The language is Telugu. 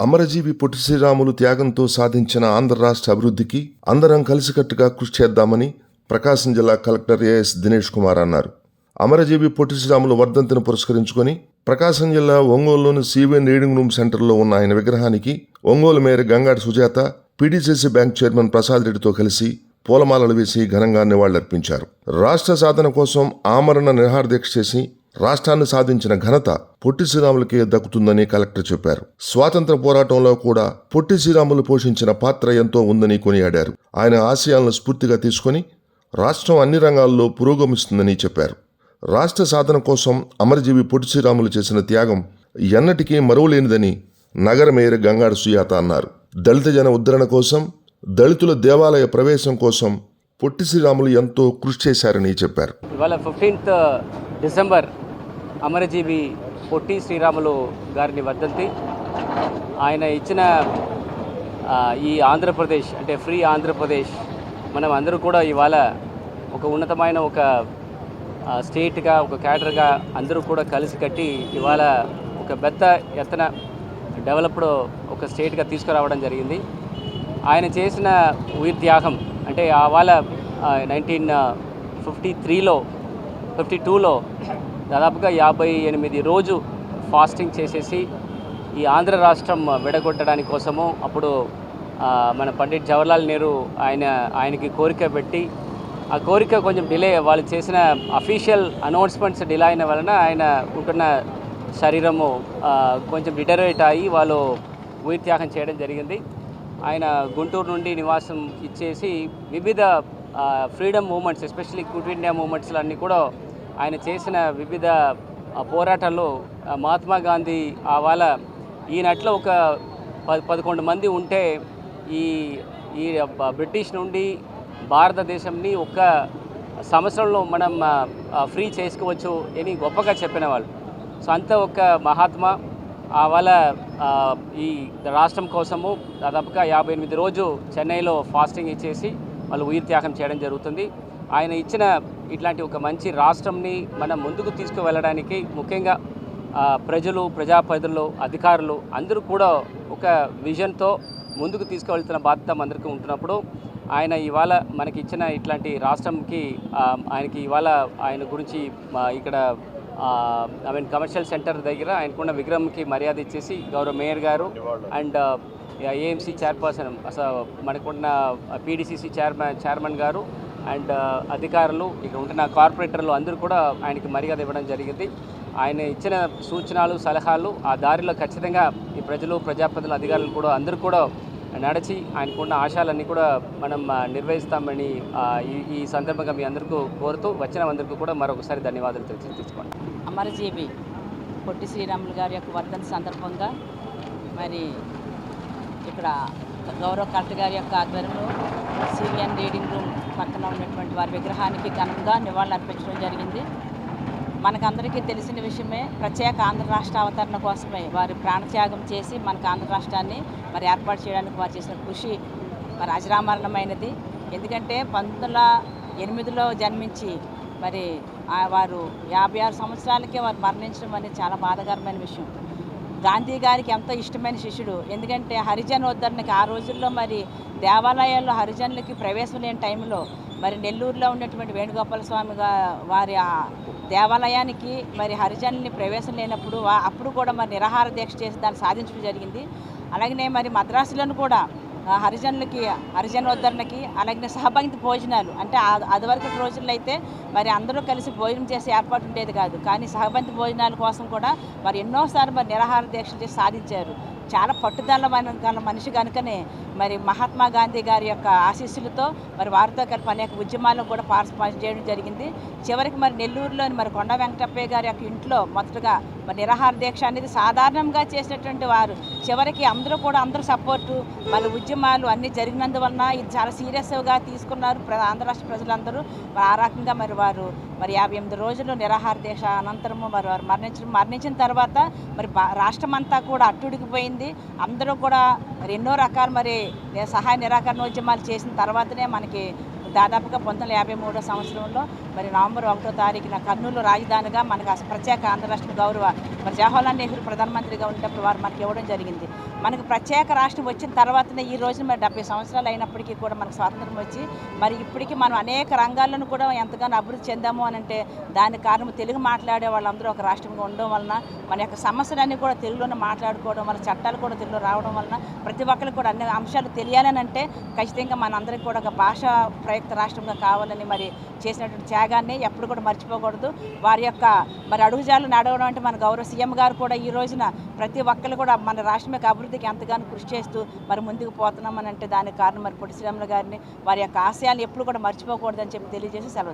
అమరజీవి పొట్టి శ్రీరాములు త్యాగంతో సాధించిన ఆంధ్ర రాష్ట్ర అభివృద్ధికి అందరం కలిసికట్టుగా కృషి చేద్దామని ప్రకాశం జిల్లా కలెక్టర్ ఏఎస్ దినేష్ కుమార్ అన్నారు. అమరజీవి పొట్టి శ్రీరాములు వర్ధంతిని పురస్కరించుకొని ప్రకాశం జిల్లా ఒంగోలులోని సివిఎన్ రీడింగ్ రూమ్ సెంటర్లో ఉన్న ఆయన విగ్రహానికి Ongole mayor Gangadi Sujatha PDCC bank chairman Prasad రెడ్డితో కలిసి పూలమాలలు వేసి ఘనంగా నివాళులర్పించారు. రాష్ట్ర సాధన కోసం ఆమరణ నిరాహార దీక్ష చేసి రాష్ట్రాన్ని సాధించిన ఘనత పొట్టి శ్రీరాములకే దక్కుతుందని కలెక్టర్ చెప్పారు. స్వాతంత్ర పోరాటంలో కూడా పొట్టి శ్రీరాములు పోషించిన పాత్ర ఎంతో ఉందని కొనియాడారు. ఆయన ఆశయాలను స్ఫూర్తిగా తీసుకొని రాష్ట్రం అన్ని రంగాల్లో పురోగమిస్తుందని చెప్పారు. రాష్ట్ర సాధన కోసం అమరజీవి పొట్టి శ్రీరాములు చేసిన త్యాగం ఎన్నటికీ మరువలేనిదని నగర మేయర్ గంగాడు సుయాత అన్నారు. దళిత జన ఉద్ధరణ కోసం దళితుల దేవాలయ ప్రవేశం కోసం పొట్టి శ్రీరాములు ఎంతో కృషి చేశారని చెప్పారు. ఇవాళ ఫిఫ్టీన్త్ డిసెంబర్ అమరజీవి పొట్టి శ్రీరాములు గారిని వర్ధంతి ఆయన ఇచ్చిన ఈ ఆంధ్రప్రదేశ్ అంటే ఫ్రీ ఆంధ్రప్రదేశ్ మనం అందరూ కూడా ఇవాళ ఒక ఉన్నతమైన ఒక స్టేట్గా ఒక క్యాడర్గా అందరూ కూడా కలిసి కట్టి ఇవాళ ఒక పెద్ద ఎత్తన డెవలప్డ్ ఒక స్టేట్గా తీసుకురావడం జరిగింది. ఆయన చేసిన ఉయిర్ త్యాగం అంటే ఆ వాళ్ళ నైన్టీన్ ఫిఫ్టీ త్రీలో ఫిఫ్టీ టూలో దాదాపుగా యాభై ఎనిమిది రోజు ఫాస్టింగ్ చేసేసి ఈ ఆంధ్ర రాష్ట్రం విడగొట్టడానికి కోసము అప్పుడు మన పండిట్ జవహర్లాల్ నెహ్రూ ఆయన ఆయనకి కోరిక పెట్టి ఆ కోరిక కొంచెం డిలే వాళ్ళు చేసిన అఫీషియల్ అనౌన్స్మెంట్స్ డిలే అయిన వలన ఆయన ఉంటున్న శరీరము కొంచెం డిటరేట్ అయ్యి వాళ్ళు ఉయిర్ త్యాగం చేయడం జరిగింది. ఆయన గుంటూరు నుండి నివాసం ఇచ్చేసి వివిధ freedom movements especially quit India మూమెంట్స్లో అన్నీ కూడా ఆయన చేసిన వివిధ పోరాటాల్లో మహాత్మా గాంధీ ఆ వాళ్ళ ఈయనట్లో ఒక పది పదకొండు మంది ఉంటే ఈ ఈ బ్రిటిష్ నుండి భారతదేశంని ఒక సంవత్సరంలో మనం ఫ్రీ చేసుకోవచ్చు అని గొప్పగా చెప్పిన వాళ్ళు సో అంత ఒక మహాత్మా ఆ వాళ్ళ ఈ రాష్ట్రం కోసము దాదాపుగా యాభై ఎనిమిది రోజు చెన్నైలో ఫాస్టింగ్ ఇచ్చేసి వాళ్ళు ఉయిర్ త్యాగం చేయడం జరుగుతుంది. ఆయన ఇచ్చిన ఇట్లాంటి ఒక మంచి రాష్ట్రంని మనం ముందుకు తీసుకువెళ్ళడానికి ముఖ్యంగా ప్రజలు ప్రజాప్రతినిధులు అధికారులు అందరూ కూడా ఒక విజన్తో ముందుకు తీసుకువెళ్తున్న బాధ్యత అందరికీ ఉంటున్నప్పుడు ఆయన ఇవాళ మనకి ఇచ్చిన ఇట్లాంటి రాష్ట్రంకి ఆయనకి ఇవాళ ఆయన గురించి ఇక్కడ ఐ మీన్ కమర్షియల్ సెంటర్ దగ్గర ఆయనకున్న విగ్రహంకి మర్యాద ఇచ్చేసి గౌరవ మేయర్ గారు అండ్ ఏఎంసీ చైర్పర్సన్ అసలు మనకున్న పీడీసీసీ చైర్మన్ చైర్మన్ గారు అండ్ అధికారులు ఇక్కడ ఉంటున్న కార్పొరేటర్లు అందరూ కూడా ఆయనకి మర్యాద ఇవ్వడం జరిగింది. ఆయన ఇచ్చిన సూచనలు సలహాలు ఆ దారిలో ఖచ్చితంగా ఈ ప్రజలు ప్రజాప్రతినిధులు అధికారులు కూడా అందరూ కూడా నడిచి ఆయనకున్న ఆశయాలన్నీ కూడా మనం నిర్వహిస్తామని ఈ ఈ సందర్భంగా మీ అందరికీ కోరుతూ వచ్చిన అందరికీ కూడా మరొకసారి ధన్యవాదాలు తెచ్చుకోండి తీసుకోండి అమరజీవి పొట్టి శ్రీరాములు గారి యొక్క వర్ధన సందర్భంగా మరి ఇక్కడ గౌరవ కలెక్టర్ గారి యొక్క ఆధ్వర్యంలో సివిఎన్ రీడింగ్ రూమ్ పక్కన ఉన్నటువంటి వారి విగ్రహానికి ఘనంగా నివాళులు అర్పించడం జరిగింది. మనకందరికీ తెలిసిన విషయమే ప్రత్యేక ఆంధ్ర రాష్ట్ర అవతరణ కోసమే వారు ప్రాణత్యాగం చేసి మనకు ఆంధ్ర రాష్ట్రాన్ని మరి ఏర్పాటు చేయడానికి వారు చేసిన కృషి మరి అజరామరణమైనది. ఎందుకంటే పంతొమ్మిది వందల ఎనిమిదిలో జన్మించి మరి వారు యాభై ఆరు సంవత్సరాలకే వారు మరణించడం అనేది చాలా బాధాకరమైన విషయం. గాంధీ గారికి ఎంతో ఇష్టమైన శిష్యుడు. ఎందుకంటే హరిజన్ ఉద్ధరణకి ఆ రోజుల్లో మరి దేవాలయాల్లో హరిజనులకి ప్రవేశం లేని టైంలో మరి నెల్లూరులో ఉన్నటువంటి వేణుగోపాల స్వామి వారి దేవాలయానికి మరి హరిజనుల్ని ప్రవేశం లేనప్పుడు అప్పుడు కూడా మరి నిరాహార దీక్ష చేసి దాన్ని సాధించడం జరిగింది. అలాగనే మరి మద్రాసులను కూడా హరిజనులకి హరిజనోద్ధరణకి అలాగే సహభంగిత భోజనాలు. అంటే అదివరకటి అదివరకు రోజుల్లో అయితే మరి అందరూ కలిసి భోజనం చేసే ఏర్పాటు ఉండేది కాదు. కానీ సహబంధి భోజనాల కోసం కూడా మరి ఎన్నోసార్లు మరి నిరాహార దీక్షలు చేసి సాధించారు. చాలా పట్టుదల మన- గల మనిషి కనుకనే మరి మహాత్మా గాంధీ గారి యొక్క ఆశీస్సులతో మరి వారితో కలిపి అనేక ఉద్యమాలకు కూడా పార్టిసిపేట్ చేయడం జరిగింది. చివరికి మరి నెల్లూరులోని మరి కొండ వెంకటప్పయ్య గారి యొక్క ఇంట్లో మొదటగా మరి నిరాహార దీక్ష అనేది సాధారణంగా చేసినటువంటి వారు. చివరికి అందరూ కూడా అందరూ సపోర్టు మరి ఉద్యమాలు అన్నీ జరిగినందువలన ఇది చాలా సీరియస్గా తీసుకున్నారు ప్ర- ఆంధ్ర రాష్ట్ర ప్రజలందరూ. మరి ఆ రకంగా మరి వారు మరి యాభై ఎనిమిది రోజులు నిరాహార దీక్ష అనంతరము మరి వారు మరణించడం మరణించిన తర్వాత మరి రాష్ట్రమంతా రాష్ట్రం అంతా కూడా అట్టుడికిపోయింది అందరూ కూడా మరి ఎన్నో రకాల మరి సహాయ నిరాకరణ ఉద్యమాలు చేసిన తర్వాతనే మనకి దాదాపుగా పంతొమ్మిది యాభై మూడో సంవత్సరంలో మరి నవంబర్ ఒకటో తారీఖున కర్నూలు రాజధానిగా మనకు ప్రత్యేక ఆంధ్ర రాష్ట్ర గౌరవ మరి జవహర్లాల్ నెహ్రూ ప్రధానమంత్రిగా ఉన్నప్పుడు వారు మనకి ఇవ్వడం జరిగింది. మనకు ప్రత్యేక రాష్ట్రం వచ్చిన తర్వాతనే ఈ రోజున మరి డెబ్బై సంవత్సరాలు అయినప్పటికీ కూడా మనకు స్వాతంత్రం వచ్చి మరి ఇప్పటికీ మనం అనేక రంగాలను కూడా ఎంతగానో అభివృద్ధి చెందాము అని అంటే దానికి కారణం తెలుగు మాట్లాడే వాళ్ళందరూ ఒక రాష్ట్రంగా ఉండడం వలన మన యొక్క సమస్యలన్నీ కూడా తెలుగులోనే మాట్లాడుకోవడం మన చట్టాలు కూడా తెలుగులో రావడం వలన ప్రతి ఒక్కరికి కూడా అన్ని అంశాలు తెలియాలని అంటే ఖచ్చితంగా మనందరికీ కూడా ఒక భాష ప్రయుక్త రాష్ట్రంగా కావాలని మరి చేసినటువంటి త్యాగాన్ని ఎప్పుడు కూడా మర్చిపోకూడదు. వారి యొక్క మరి అడుగుజాలు నడవడం అంటే మన గౌరవ సీఎం గారు కూడా ఈ రోజున ప్రతి ఒక్కరు కూడా మన రాష్ట్రం యొక్క అభివృద్ధికి ఎంతగానో కృషి చేస్తూ మరి ముందుకు పోతున్నామని అంటే దానికి కారణం మరి పొట్టి శ్రీరాములు గారిని. వారి యొక్క ఆశయాలు ఎప్పుడు కూడా మర్చిపోకూడదని చెప్పి తెలియజేసి సెలవు